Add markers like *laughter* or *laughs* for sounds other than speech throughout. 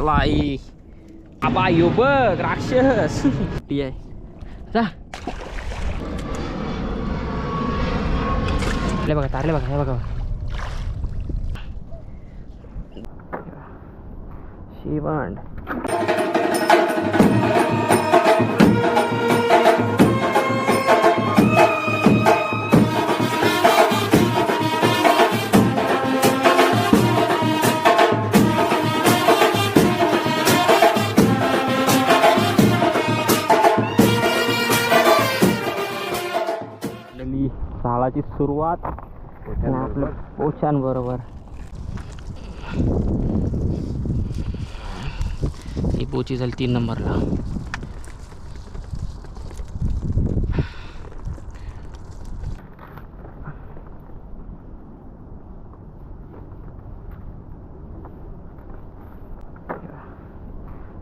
कसला आहे आबा यो बघ राक्षस ती आहे जा तारले बघा सालाची सुरुवात आणि आपलं पोछान बरोबर. ही पोची झाली तीन नंबरला.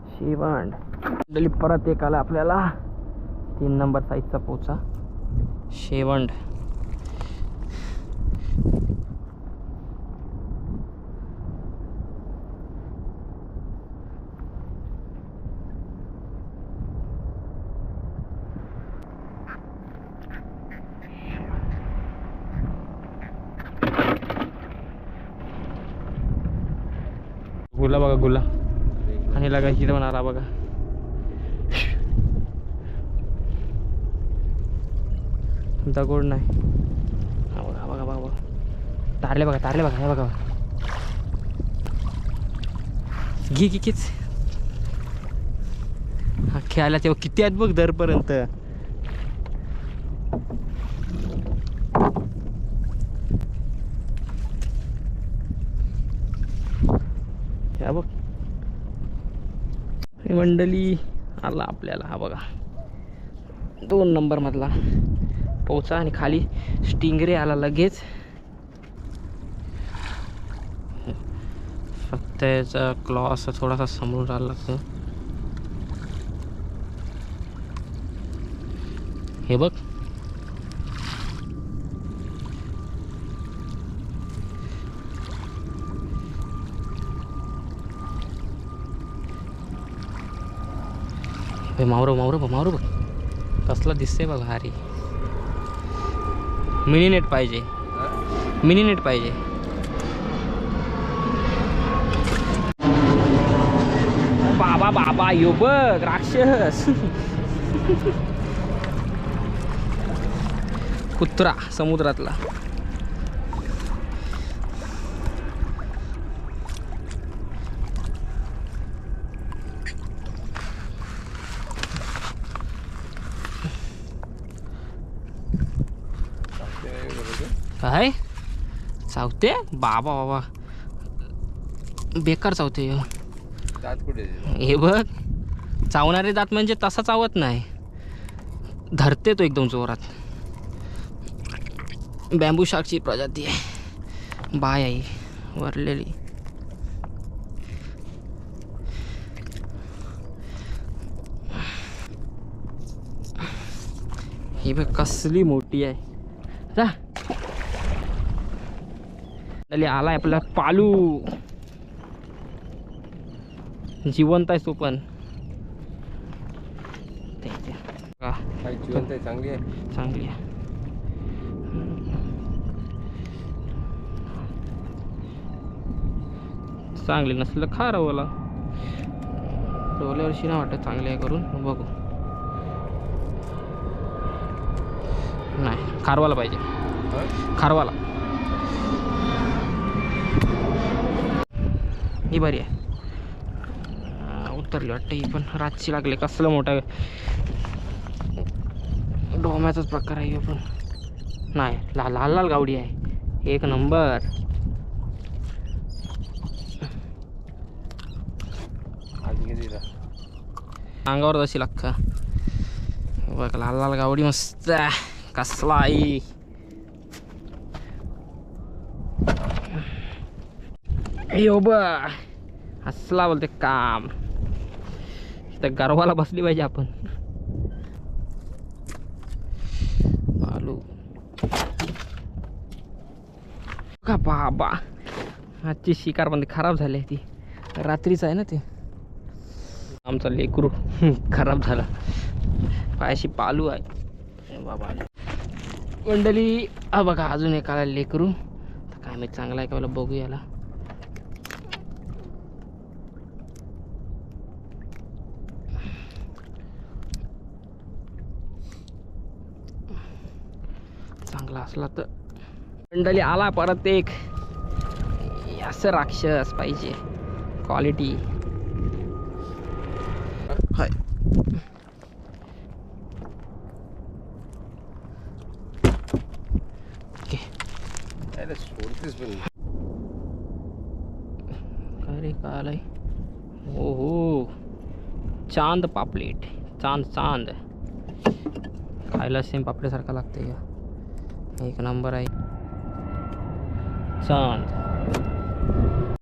शिवंड मंडळी परत एक आला आपल्याला. तीन नंबर साईजचा पोचा. शेवंड गुला बघा गुला आणि लगा हिर म्हणाला बघा. दगड नाही. हा बघा बघा बघा बघा. तारले बघा तारले बघा हे बघा घे घे घेच हा खेळायला तेव्हा किती आहेत बघ दरपर्यंत या बघ हे मंडळी आला आपल्याला. हा बघा. दोन नंबरमधला पोचा आणि खाली स्टिंगरे आला लगेच. फक्त याचा क्लॉ असा थोडासा समोर आला लागतो. हे बघ. हे मावरो मावरो बघ मावरो बघ कसला दिसते बघ भारी मिनी नेट पाहिजे. मिनी नेट पाहिजे. बाबा बाबा यो बघ राक्षस. कुत्रा समुद्रातला. काय? चावते? बाबा बाबा. बेकार चावते. हे बघ. चावणारे दात म्हणजे तसा चावत नाही. धरते तो एकदम जोरात. बॅम्बू शाकची प्रजाती आहे. बाय आई. वरलेली. ही बघ कसली मोठी आहे. जा. आली आलाय आपला पालू. जिवंत आहे तो पण. जिवंत आहे चांगली आहे? चांगली आहे. चांगली नसलं खा रवला रवल्यावरशी नाही वाटत चांगली आहे करून. बघू. नाही खारवाला पाहिजे? खारवाला. ही बरी आहे. उतरली वाटतं ही पण रातची लागले. कसलं मोठं डोम्याचाच प्रकार आहे पण. नाही ला लाल लाल गावडी आहे. एक नंबर. अंगावर जशी लाख बघ लाल लाल गावडी मस्त आहे. कसला आई यो हसला बोलते काम. त्या गर्वाला बसली पाहिजे आपण. बालू का बाबा? आजची शिकार पण खराब झाली आहे ती. रात्रीच आहे ना ते. आमचा लेकरू *laughs* खराब झाला. पायाशी पालू आहे. बाबा. मंडळी हा बघा अजून एकाला लेकरू. तर काय मी चांगला आहे का मला बघू याला चांगला असला तर. मंडळी आला परत एक. असं राक्षस पाहिजे. क्वालिटी हाय. ओके. यायला सोडतेस पण. काय रे काय आलंय? हो हो चांद पापलेट. चांद चांद. खायला सेम पापलेसारखा लागते का एक नंबर आहे. चांद